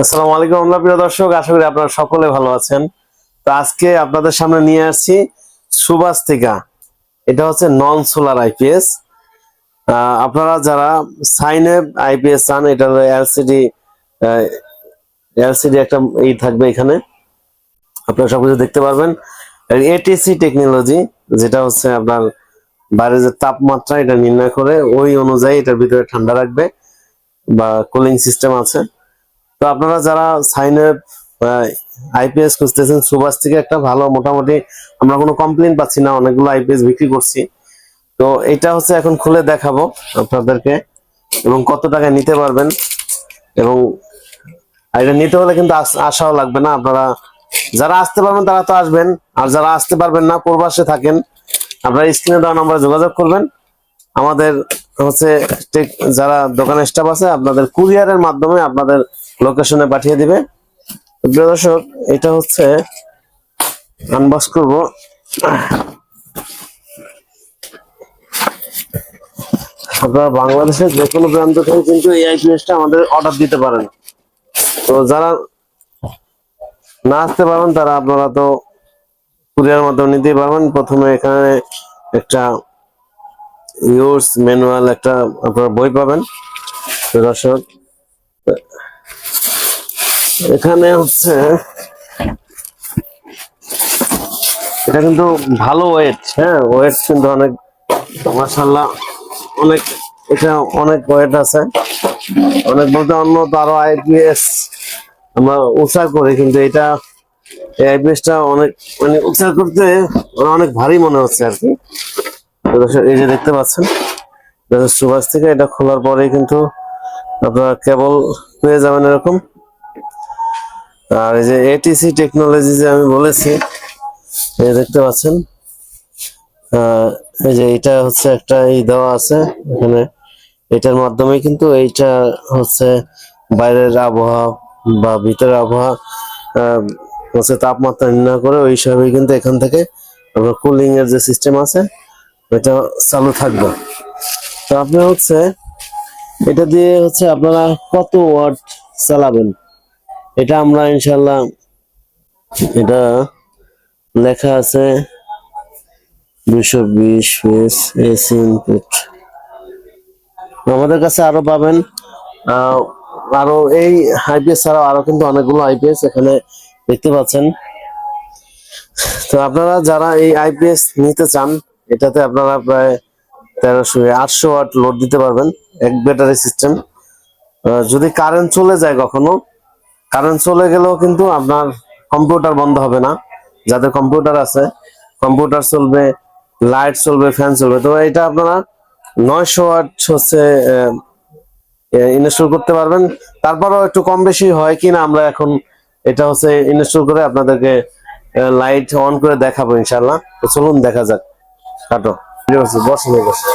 আসসালামু আলাইকুম আমরা প্রিয় দর্শক, আশা করি আপনারা সকলে ভালো আছেন। তো আজকে আপনাদের সামনে নিয়ে আসছি সুবাস্তিকা। এটা হচ্ছে নন সোলার আইপিএস আপনারা যারা সাইনে আইপিএস চান, এটা এলসিডি এলসিডি একটা ই থাকবে এখানে। আপনারা সবকিছু দেখতে পারবেন। এটিসি টেকনোলজি যেটা হচ্ছে আপনার বাইরে যে তাপমাত্রা, এটা নির্ণয় করে ওই অনুযায়ী এটার ভিতরে ঠান্ডা রাখবে বা কুলিং সিস্টেম আছে। তো আপনারা যারা সাইন আইপিএস খুঁজতেছেন, সুভাষ থেকে একটা ভালো মোটামুটি আমরা কোনো কমপ্লেন পাচ্ছি না, অনেকগুলো আইপিএস বিক্রি করছি। তো এটা হচ্ছে এখন খুলে দেখাবো আপনাদেরকে এবং কত টাকা নিতে পারবেন এবং এটা নিতে হলে কিন্তু আস- আশাও লাগবে না আপনারা। যারা আসতে পারবেন তারা তো আসবেন, আর যারা আসতে পারবেন না, প্রবাসে থাকেন, আপনারা স্ক্রিনে দেওয়া নম্বরে যোগাযোগ করবেন। আমাদের হচ্ছে যারা দোকানের স্টাফ আছে, আপনাদের কুরিয়ারের মাধ্যমে আপনাদের লোকেশনে পাঠিয়ে দিবে। প্রিয় দর্শক, এটা হচ্ছে আনবক্স করব। আপনারা বাংলাদেশের যে কোনো প্রান্ত থেকে কিন্তু এই আইপিএসটা আমাদের অর্ডার দিতে পারেন। তো যারা না আসতে পারবেন, তারা আপনারা তো কুরিয়ার মাধ্যমে নিতেই পারবেন। প্রথমে এখানে একটা ইউজ ম্যানুয়াল একটা আপনারা বই পাবেন। দর্শক এখানে হচ্ছে, এটা কিন্তু ভালো ওয়েট হ্যাঁ ওয়েট কিন্তু অনেক মাসাল্লাহ অনেক, এটা অনেক ওয়েট আছে। অনেক বলতে অন্য তো আরও আইপিএস আমরা উৎসাহ করি, কিন্তু এটা, এই আইপিএসটা অনেক মানে উৎসাহ করতে অনেক ভারী মনে হচ্ছে আর কি। এই যে দেখতে পাচ্ছেন সুভাষ থেকে, এটা খোলার পরেই কিন্তু আপনারা কেবল পেয়ে যাবেন এরকম। আর এই যে এটিসি টেকনোলজি যে আমি বলেছি দেখতে পাচ্ছেন? এই যে এটা হচ্ছে একটা এই দেওয়া আছে, এখানে এটার মাধ্যমে কিন্তু এইটা হচ্ছে বাইরের আবহাওয়া বা ভিতরের আবহাওয়া হচ্ছে তাপমাত্রা নির্ণয় করে ওই হিসাবে কিন্তু এখান থেকে আপনার কুলিং এর যে সিস্টেম আছে, এটা চালু থাকবে। তো আপনি হচ্ছে এটা দিয়ে হচ্ছে আপনারা কত ওয়াট চালাবেন? এটা আমরা ইনশাল্লাহ এটা লেখা আছে দুশো বিশ পিস এসি ইনপুট আমাদের কাছে আরও পাবেন। আরও এই আইপিএস ছাড়াও আরও কিন্তু অনেকগুলো আইপিএস এখানে দেখতে পাচ্ছেন। তো আপনারা যারা এই আইপিএস নিতে চান, এটাতে আপনারা প্রায় তেরোশো, আটশো ওয়াট লোড দিতে পারবেন, এক ব্যাটারি সিস্টেম যদি কারেন্ট চলে যায় কখনো কারেন্ট চলে গেলেও কিন্তু আপনার কম্পিউটার বন্ধ হবে না। যাদের কম্পিউটার আছে, কম্পিউটার চলবে, লাইট চলবে, ফ্যান চলবে। তো এটা আপনারা নয়শো ওয়াট হচ্ছে ইনস্টল করতে পারবেন। তারপরেও একটু কম বেশি হয় কিনা আমরা এখন এটা হচ্ছে ইনস্টল করে আপনাদেরকে লাইট অন করে দেখাবো ইনশাল্লাহ তো চলুন দেখা যাক। কাটো। বসে বসে